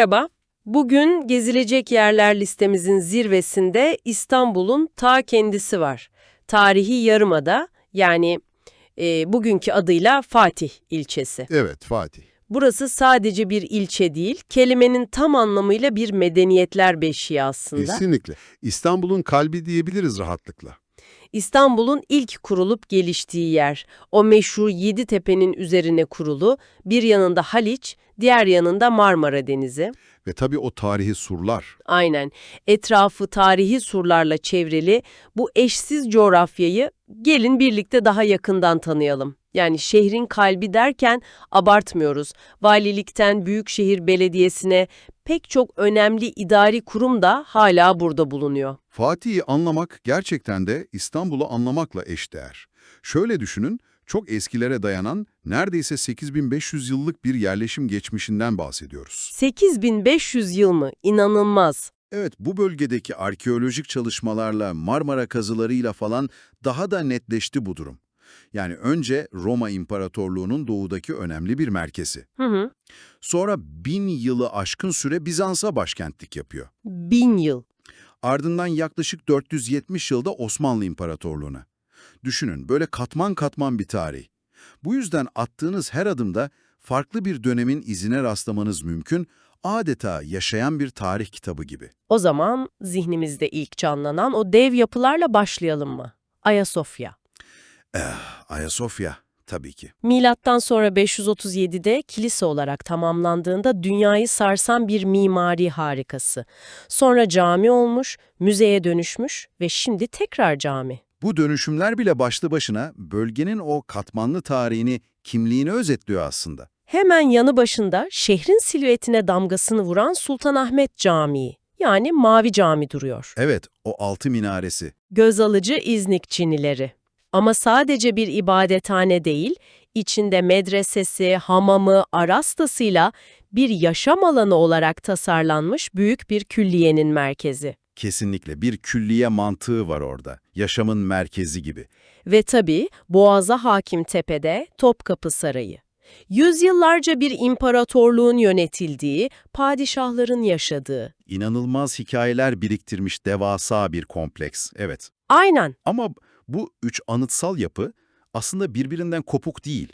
Merhaba. Bugün gezilecek yerler listemizin zirvesinde İstanbul'un ta kendisi var. Tarihi Yarımada yani e, bugünkü adıyla Fatih ilçesi. Evet Fatih. Burası sadece bir ilçe değil, kelimenin tam anlamıyla bir medeniyetler beşiği aslında. Kesinlikle. İstanbul'un kalbi diyebiliriz rahatlıkla. İstanbul'un ilk kurulup geliştiği yer. O meşhur Yedi Tepe'nin üzerine kurulu, bir yanında Haliç, diğer yanında Marmara Denizi. Ve tabii o tarihi surlar. Aynen. Etrafı tarihi surlarla çevrili bu eşsiz coğrafyayı gelin birlikte daha yakından tanıyalım. Yani şehrin kalbi derken abartmıyoruz. Valilikten Büyükşehir Belediyesi'ne pek çok önemli idari kurum da hala burada bulunuyor. Fatih'i anlamak gerçekten de İstanbul'u anlamakla eşdeğer. Şöyle düşünün, çok eskilere dayanan neredeyse 8500 yıllık bir yerleşim geçmişinden bahsediyoruz. 8500 yıl mı? İnanılmaz. Evet, bu bölgedeki arkeolojik çalışmalarla, Marmara kazılarıyla falan daha da netleşti bu durum. Yani önce Roma İmparatorluğu'nun doğudaki önemli bir merkezi. Hı hı. Sonra bin yılı aşkın süre Bizans'a başkentlik yapıyor. Bin yıl. Ardından yaklaşık 470 yılda Osmanlı İmparatorluğu'na. Düşünün, böyle katman katman bir tarih. Bu yüzden attığınız her adımda farklı bir dönemin izine rastlamanız mümkün, adeta yaşayan bir tarih kitabı gibi. O zaman zihnimizde ilk canlanan o dev yapılarla başlayalım mı? Ayasofya. Eh, Ayasofya tabii ki. Milattan sonra 537'de kilise olarak tamamlandığında dünyayı sarsan bir mimari harikası. Sonra cami olmuş, müzeye dönüşmüş ve şimdi tekrar cami. Bu dönüşümler bile başlı başına bölgenin o katmanlı tarihini, kimliğini özetliyor aslında. Hemen yanı başında şehrin silüetine damgasını vuran Sultanahmet Camii, yani Mavi Cami duruyor. Evet, o altı minaresi. Göz alıcı İznik Çinileri. Ama sadece bir ibadethane değil, içinde medresesi, hamamı, arastasıyla bir yaşam alanı olarak tasarlanmış büyük bir külliyenin merkezi. Kesinlikle bir külliye mantığı var orada. Yaşamın merkezi gibi. Ve tabii Boğaz'a hakim tepede Topkapı Sarayı. Yüzyıllarca bir imparatorluğun yönetildiği, padişahların yaşadığı. İnanılmaz hikayeler biriktirmiş devasa bir kompleks. Evet. Aynen. Ama bu üç anıtsal yapı aslında birbirinden kopuk değil.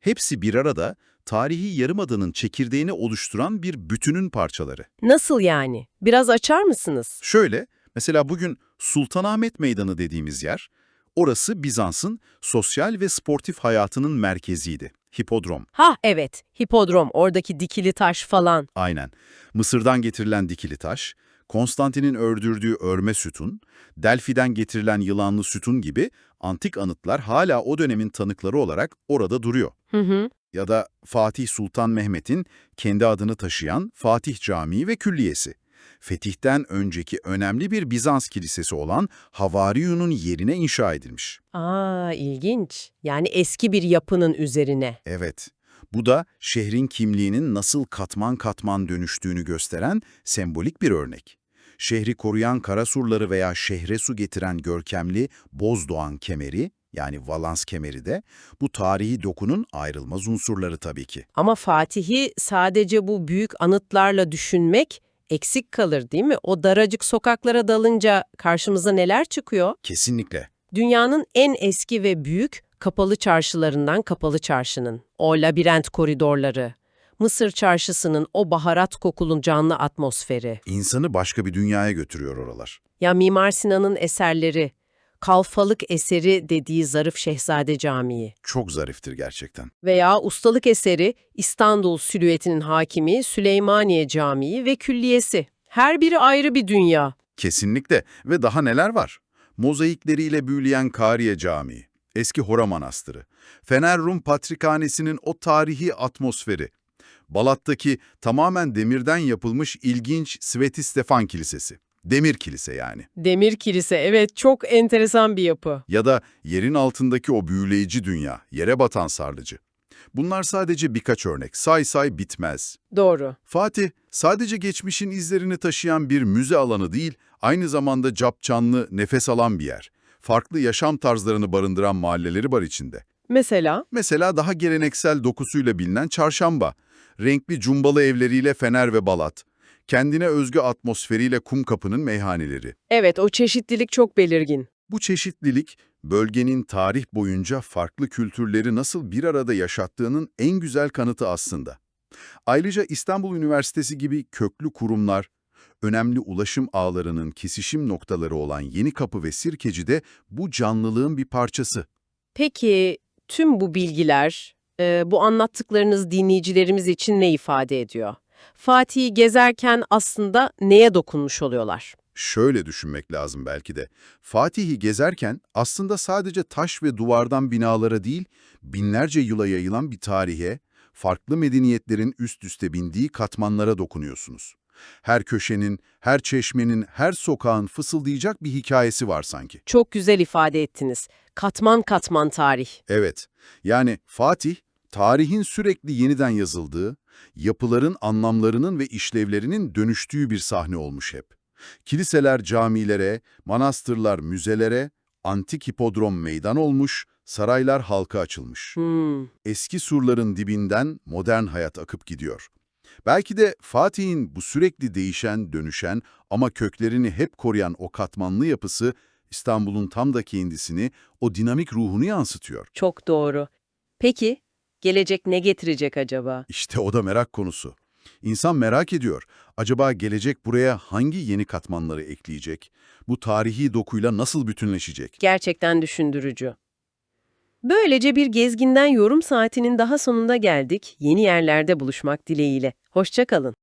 Hepsi bir arada tarihi yarımadanın çekirdeğini oluşturan bir bütünün parçaları. Nasıl yani? Biraz açar mısınız? Şöyle, mesela bugün Sultanahmet Meydanı dediğimiz yer, orası Bizans'ın sosyal ve sportif hayatının merkeziydi. Hipodrom. Ha evet, hipodrom, oradaki dikili taş falan. Aynen. Mısır'dan getirilen dikili taş, Konstantin'in ördürdüğü örme sütun, Delfi'den getirilen yılanlı sütun gibi antik anıtlar hala o dönemin tanıkları olarak orada duruyor. Hı hı. Ya da Fatih Sultan Mehmet'in kendi adını taşıyan Fatih Camii ve Külliyesi. Fetih'ten önceki önemli bir Bizans kilisesi olan Havariyun'un yerine inşa edilmiş. Aa ilginç. Yani eski bir yapının üzerine. Evet, bu da şehrin kimliğinin nasıl katman katman dönüştüğünü gösteren sembolik bir örnek. Şehri koruyan karasurları veya şehre su getiren görkemli Bozdoğan kemeri, yani Valans kemeri de bu tarihi dokunun ayrılmaz unsurları tabii ki. Ama Fatih'i sadece bu büyük anıtlarla düşünmek eksik kalır değil mi? O daracık sokaklara dalınca karşımıza neler çıkıyor? Kesinlikle. Dünyanın en eski ve büyük kapalı çarşılarından kapalı çarşının, o labirent koridorları, Mısır çarşısının o baharat kokulu canlı atmosferi, İnsanı başka bir dünyaya götürüyor oralar. ya Mimar Sinan'ın eserleri, kalfalık eseri dediği Zarif Şehzade Camii Çok zariftir gerçekten. veya ustalık eseri İstanbul silüetinin hakimi Süleymaniye Camii ve Külliyesi. Her biri ayrı bir dünya. Kesinlikle ve daha neler var? Mozaikleriyle büyüleyen Kariye Camii, eski Hora Manastırı, Fener Rum Patrikhanesi'nin o tarihi atmosferi, Balat'taki tamamen demirden yapılmış ilginç Sveti Stefan Kilisesi, demir kilise yani. Demir kilise evet çok enteresan bir yapı. Ya da yerin altındaki o büyüleyici dünya, yere batan sarlıcı. Bunlar sadece birkaç örnek, say say bitmez. Doğru. Fatih, sadece geçmişin izlerini taşıyan bir müze alanı değil, aynı zamanda capcanlı, nefes alan bir yer. Farklı yaşam tarzlarını barındıran mahalleleri var içinde. Mesela Mesela daha geleneksel dokusuyla bilinen çarşamba, renkli cumbalı evleriyle Fener ve Balat, kendine özgü atmosferiyle Kumkapı'nın meyhaneleri. Evet, o çeşitlilik çok belirgin. Bu çeşitlilik, bölgenin tarih boyunca farklı kültürleri nasıl bir arada yaşattığının en güzel kanıtı aslında. Ayrıca İstanbul Üniversitesi gibi köklü kurumlar, önemli ulaşım ağlarının kesişim noktaları olan Yenikapı ve Sirkeci de bu canlılığın bir parçası. Peki tüm bu bilgiler, e, bu anlattıklarınız dinleyicilerimiz için ne ifade ediyor? Fatih'i gezerken aslında neye dokunmuş oluyorlar? Şöyle düşünmek lazım belki de. Fatih'i gezerken aslında sadece taş ve duvardan binalara değil, binlerce yıla yayılan bir tarihe, farklı medeniyetlerin üst üste bindiği katmanlara dokunuyorsunuz. Her köşenin, her çeşmenin, her sokağın fısıldayacak bir hikayesi var sanki. Çok güzel ifade ettiniz. Katman katman tarih. Evet, yani Fatih, tarihin sürekli yeniden yazıldığı, yapıların anlamlarının ve işlevlerinin dönüştüğü bir sahne olmuş hep. Kiliseler camilere, manastırlar müzelere, antik hipodrom meydan olmuş, saraylar halka açılmış. Hmm. Eski surların dibinden modern hayat akıp gidiyor. Belki de Fatih'in bu sürekli değişen, dönüşen ama köklerini hep koruyan o katmanlı yapısı İstanbul'un tam da kendisini, o dinamik ruhunu yansıtıyor. Çok doğru. Peki, gelecek ne getirecek acaba? İşte o da merak konusu. İnsan merak ediyor. Acaba gelecek buraya hangi yeni katmanları ekleyecek? Bu tarihi dokuyla nasıl bütünleşecek? Gerçekten düşündürücü. Böylece bir gezginden yorum saatinin daha sonunda geldik. Yeni yerlerde buluşmak dileğiyle. Hoşça kalın.